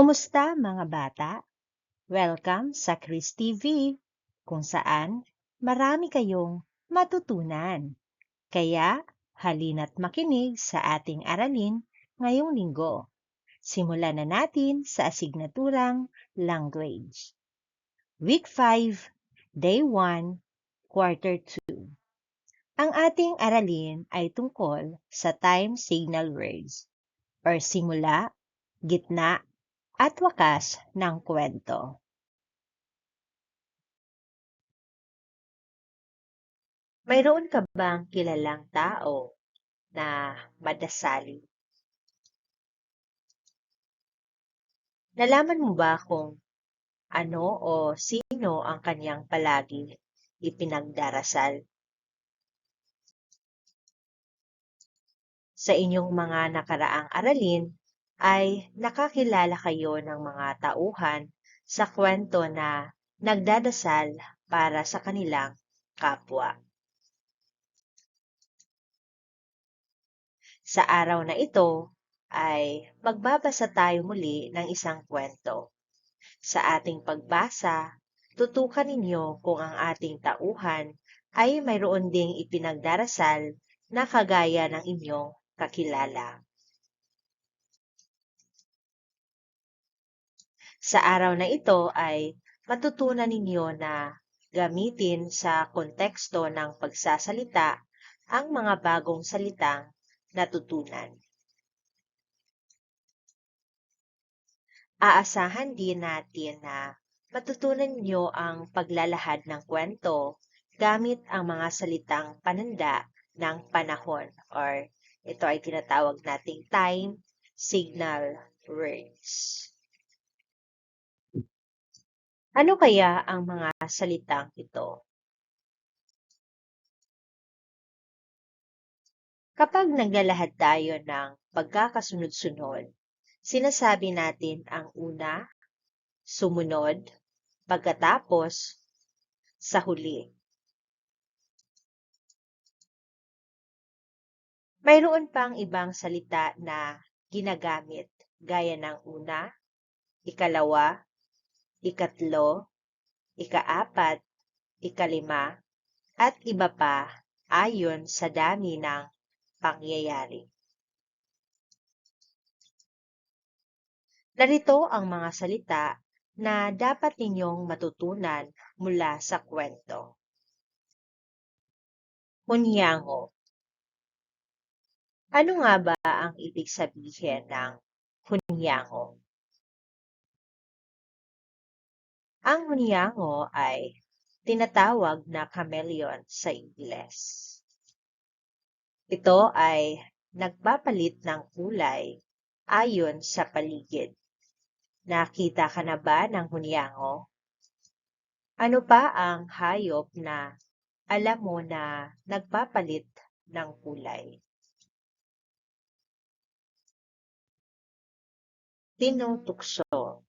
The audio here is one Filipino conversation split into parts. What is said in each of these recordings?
Kumusta mga bata? Welcome sa Chris TV, kung saan marami kayong matutunan. Kaya halina't makinig sa ating aralin ngayong linggo. Simulan na natin sa asignaturang Language. Week 5, Day 1, Quarter 2. Ang ating aralin ay tungkol sa time signal words or simula, gitna, at wakas ng kwento. Mayroon ka bang kilalang tao na madasali? Nalaman mo ba kung ano o sino ang kanyang palagi ipinagdarasal? Sa inyong mga nakaraang aralin ay nakakilala kayo ng mga tauhan sa kwento na nagdadasal para sa kanilang kapwa. Sa araw na ito ay magbabasa tayo muli ng isang kwento. Sa ating pagbasa, tutukan ninyo kung ang ating tauhan ay mayroon ding ipinagdarasal na kagaya ng inyong kakilala. Sa araw na ito ay matutunan ninyo na gamitin sa konteksto ng pagsasalita ang mga bagong salitang natutunan. Aasahan din natin na matutunan niyo ang paglalahad ng kwento gamit ang mga salitang pananda ng panahon or ito ay tinatawag nating time signal words. Ano kaya ang mga salitang ito? Kapag naglalahad tayo ng pagkakasunod-sunod, sinasabi natin ang una, sumunod, pagkatapos, sa huli. Mayroon pang ibang salita na ginagamit gaya ng una, ikalawa, ikatlo, ikaapat, ikalima, at iba pa ayon sa dami ng pangyayari. Narito ang mga salita na dapat ninyong matutunan mula sa kwento. Hunyango Ano nga ba ang ibig sabihin ng hunyango? Ang hunyango ay tinatawag na chameleon sa Ingles. Ito ay nagpapalit ng kulay ayon sa paligid. Nakita ka na ba ng hunyango? Ano pa ang hayop na alam mo na nagpapalit ng kulay? Tinutukso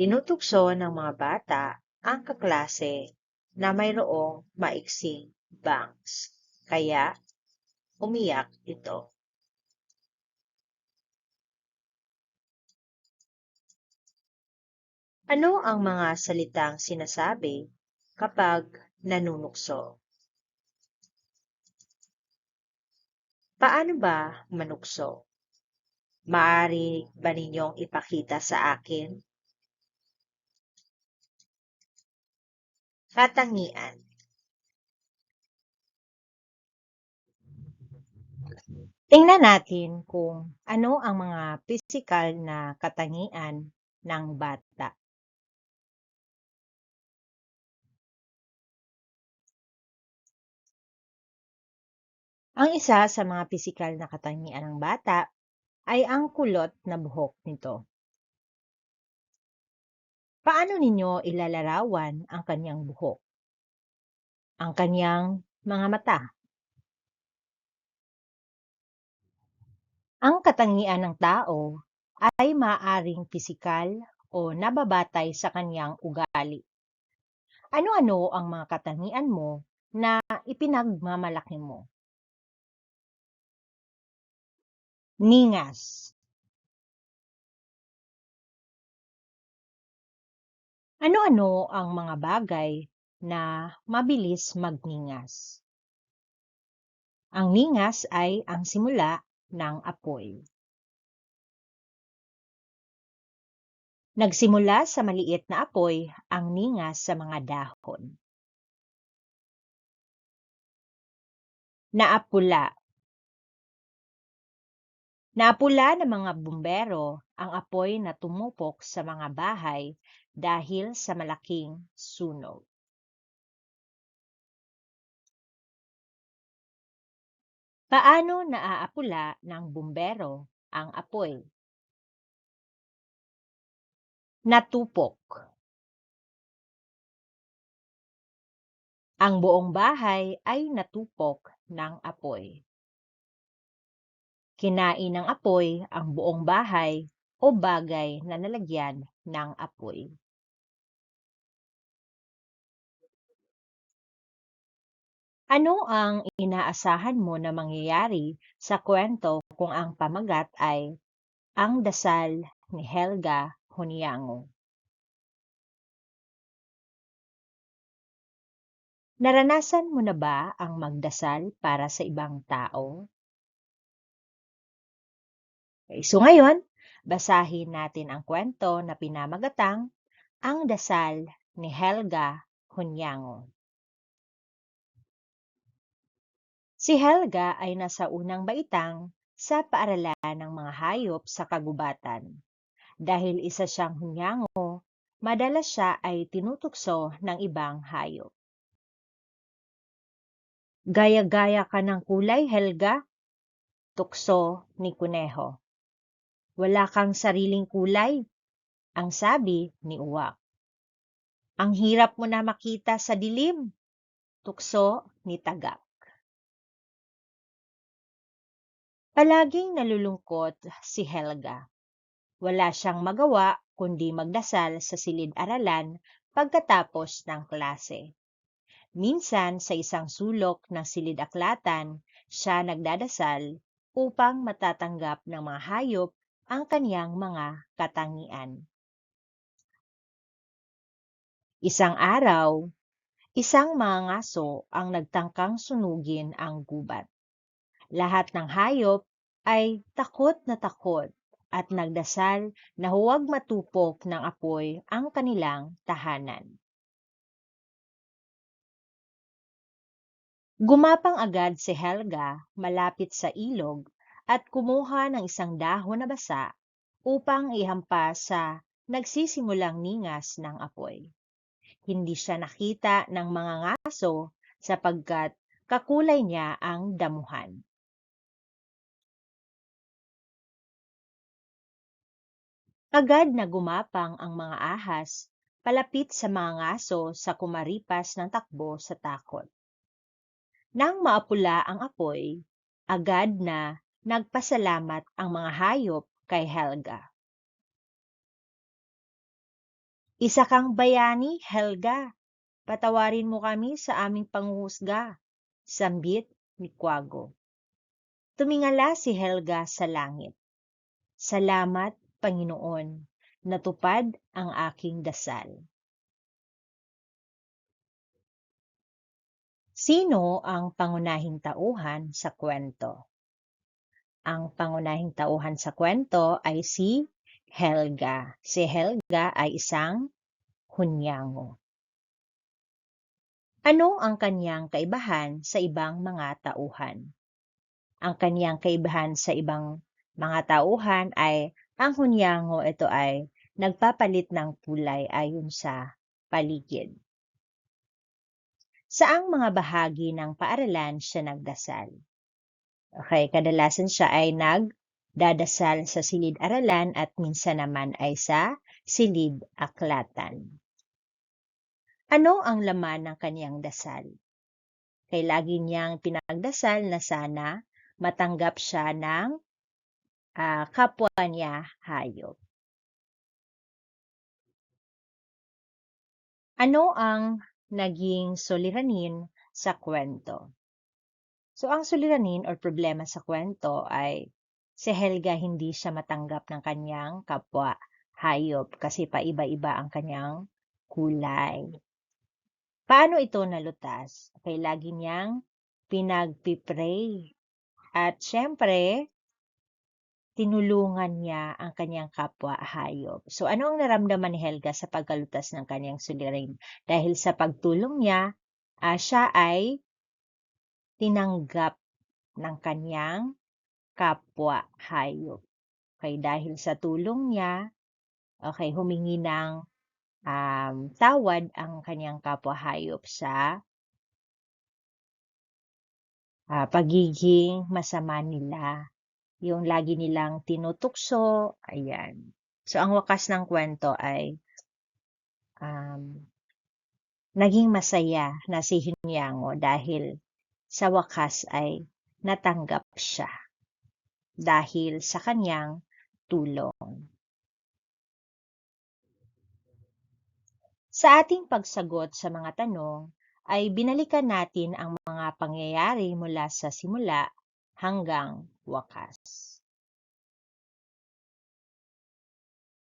Tinutukso ng mga bata ang kaklase na mayroong maiksing bangs, kaya umiyak ito. Ano ang mga salitang sinasabi kapag nanunukso? Paano ba manukso? Maari ba ninyong ipakita sa akin? Katangian Tingnan natin kung ano ang mga pisikal na katangian ng bata. Ang isa sa mga pisikal na katangian ng bata ay ang kulot na buhok nito. Paano ninyo ilalarawan ang kaniyang buhok? Ang kaniyang mga mata? Ang katangian ng tao ay maaaring pisikal o nababatay sa kaniyang ugali. Ano-ano ang mga katangian mo na ipinagmamalaki mo? Ningas Ano-ano ang mga bagay na mabilis magningas? Ang ningas ay ang simula ng apoy. Nagsimula sa maliit na apoy ang ningas sa mga dahon. Naapula Naapula ng mga bumbero ang apoy na tumupok sa mga bahay dahil sa malaking sunog. Paano naaapula ng bumbero ang apoy? Natupok. Ang buong bahay ay natupok ng apoy. Kinain ng apoy ang buong bahay o bagay na nalagyan ng apoy. Ano ang inaasahan mo na mangyayari sa kwento kung ang pamagat ay Ang Dasal ni Helga Huniango? Naranasan mo na ba ang magdasal para sa ibang tao? Okay, so ngayon, basahin natin ang kwento na pinamagatang Ang Dasal ni Helga Huniango. Si Helga ay nasa unang baitang sa paaralan ng mga hayop sa kagubatan. Dahil isa siyang hunyango, madalas siya ay tinutukso ng ibang hayop. Gaya-gaya ka ng kulay, Helga? Tukso ni Kuneho. Wala kang sariling kulay, ang sabi ni Uwak. Ang hirap mo na makita sa dilim, tukso ni Tagak. Palaging nalulungkot si Helga. Wala siyang magawa kundi magdasal sa silid-aralan pagkatapos ng klase. Minsan sa isang sulok ng silid-aklatan, siya nagdadasal upang matatanggap ng mga hayop ang kanyang mga katangian. Isang araw, isang mga ngaso ang nagtangkang sunugin ang gubat. Lahat ng hayop ay takot na takot at nagdasal na huwag matupok ng apoy ang kanilang tahanan. Gumapang agad si Helga malapit sa ilog at kumuha ng isang dahon na basa upang ihampas sa nagsisimulang ningas ng apoy. Hindi siya nakita ng mga ngaso sapagkat kakulay niya ang damuhan. Agad na gumapang ang mga ahas palapit sa mga ngaso sa kumaripas ng takbo sa takot. Nang maapula ang apoy, agad na nagpasalamat ang mga hayop kay Helga. Isa kang bayani, Helga. Patawarin mo kami sa aming panghuhusga, sambit ni Quago. Tumingala si Helga sa langit. Salamat, Panginoon, natupad ang aking dasal. Sino ang pangunahing tauhan sa kwento? Ang pangunahing tauhan sa kwento ay si Helga. Si Helga ay isang hunyango. Ano ang kanyang kaibahan sa ibang mga tauhan? Ang kanyang kaibahan sa ibang mga tauhan ay ang hunyango ito ay nagpapalit ng kulay ayon sa paligid. Saang mga bahagi ng paaralan siya nagdasal? Okay, kadalasan siya ay nagdadasal sa silid-aralan at minsan naman ay sa silid-aklatan. Ano ang laman ng kanyang dasal? Kay lagi niyang pinagdasal na sana matanggap siya ng uh, kapwa niya hayop. Ano ang naging suliranin sa kwento? So, ang suliranin or problema sa kwento ay si Helga hindi siya matanggap ng kanyang kapwa hayop kasi paiba-iba ang kanyang kulay. Paano ito nalutas? Okay, lagi niyang pinagpipray. At syempre, tinulungan niya ang kanyang kapwa hayop. So ano ang naramdaman ni Helga sa pagkalutas ng kanyang sulirain? Dahil sa pagtulong niya, uh, siya ay tinanggap ng kanyang kapwa hayop. Okay, dahil sa tulong niya, okay, humingi ng um, tawad ang kanyang kapwa hayop sa uh, pagiging masama nila. Yung lagi nilang tinutukso, ayan. So, ang wakas ng kwento ay um, naging masaya na si Hinyango dahil sa wakas ay natanggap siya dahil sa kanyang tulong. Sa ating pagsagot sa mga tanong, ay binalikan natin ang mga pangyayari mula sa simula hanggang wakas.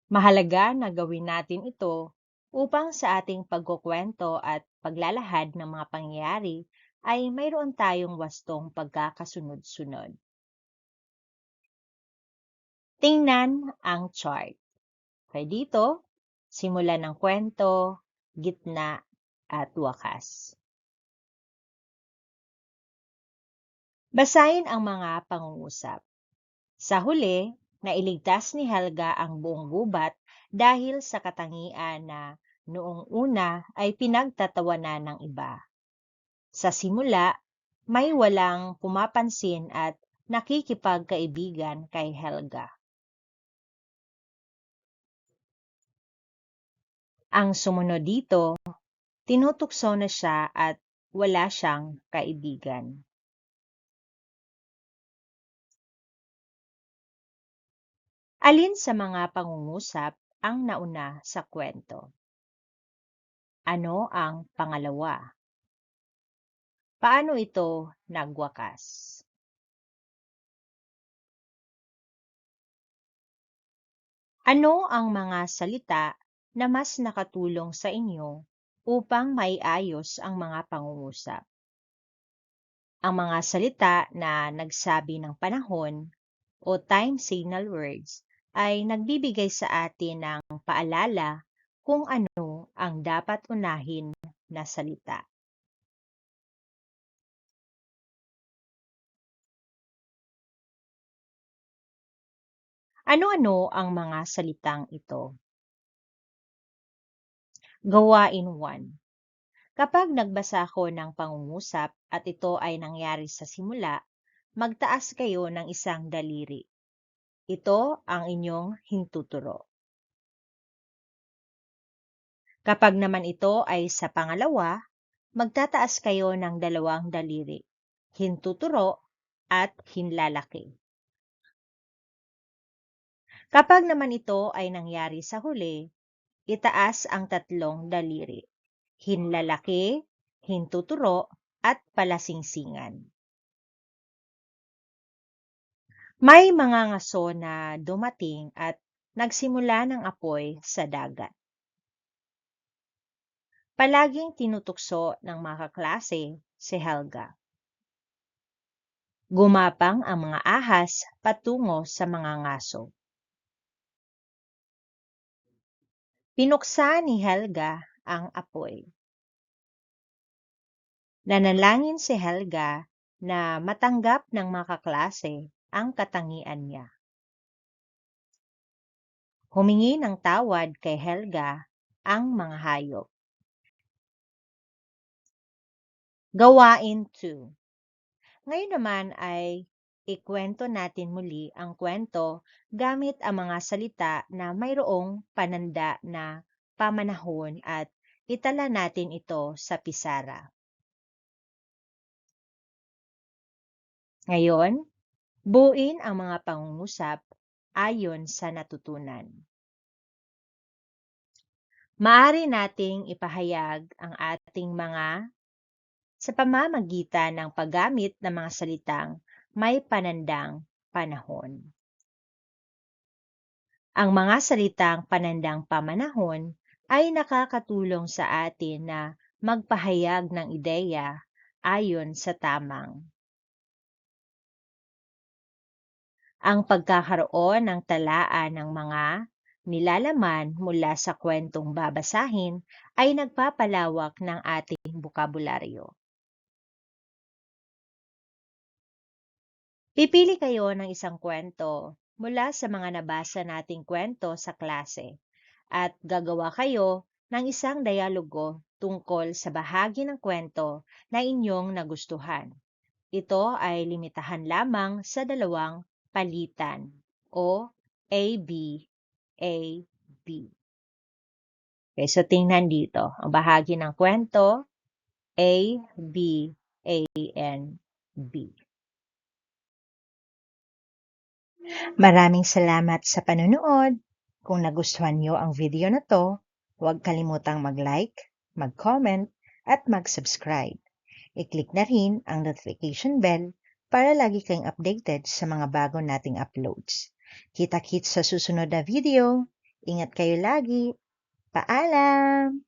Mahalaga na gawin natin ito upang sa ating pagkukwento at paglalahad ng mga pangyayari ay mayroon tayong wastong pagkakasunod-sunod. Tingnan ang chart. Kaya dito, simula ng kwento, gitna, at wakas. Basahin ang mga pangungusap. Sa huli, nailigtas ni Helga ang buong gubat dahil sa katangian na noong una ay pinagtatawanan ng iba. Sa simula, may walang pumapansin at nakikipagkaibigan kay Helga. Ang sumunod dito, tinutukso na siya at wala siyang kaibigan. Alin sa mga pangungusap ang nauna sa kwento? Ano ang pangalawa? Paano ito nagwakas? Ano ang mga salita na mas nakatulong sa inyo upang maiayos ang mga pangungusap. Ang mga salita na nagsabi ng panahon o time signal words ay nagbibigay sa atin ng paalala kung ano ang dapat unahin na salita. Ano-ano ang mga salitang ito? Gawain 1. Kapag nagbasa ako ng pangungusap at ito ay nangyari sa simula, magtaas kayo ng isang daliri. Ito ang inyong hintuturo. Kapag naman ito ay sa pangalawa, magtataas kayo ng dalawang daliri, hintuturo at hinlalaki. Kapag naman ito ay nangyari sa huli, itaas ang tatlong daliri. Hinlalaki, hintuturo, at palasingsingan. May mga ngaso na dumating at nagsimula ng apoy sa dagat. Palaging tinutukso ng mga kaklase si Helga. Gumapang ang mga ahas patungo sa mga ngaso. Pinuksa ni Helga ang apoy. Nanalangin si Helga na matanggap ng mga kaklase ang katangian niya. Humingi ng tawad kay Helga ang mga hayop. Gawain 2 Ngayon naman ay ikwento natin muli ang kwento gamit ang mga salita na mayroong pananda na pamanahon at itala natin ito sa pisara. Ngayon, buuin ang mga pangungusap ayon sa natutunan. Maari nating ipahayag ang ating mga sa pamamagitan ng paggamit ng mga salitang may panandang panahon. Ang mga salitang panandang pamanahon ay nakakatulong sa atin na magpahayag ng ideya ayon sa tamang. Ang pagkakaroon ng talaan ng mga nilalaman mula sa kwentong babasahin ay nagpapalawak ng ating bukabularyo. Pipili kayo ng isang kwento mula sa mga nabasa nating kwento sa klase at gagawa kayo ng isang dialogo tungkol sa bahagi ng kwento na inyong nagustuhan. Ito ay limitahan lamang sa dalawang palitan o AB, AB. Okay, so tingnan dito. Ang bahagi ng kwento, A, B, A, N, B. Maraming salamat sa panonood. Kung nagustuhan nyo ang video na to, huwag kalimutang mag-like, mag-comment, at mag-subscribe. I-click na rin ang notification bell para lagi kayong updated sa mga bago nating uploads. Kita-kits sa susunod na video. Ingat kayo lagi. Paalam!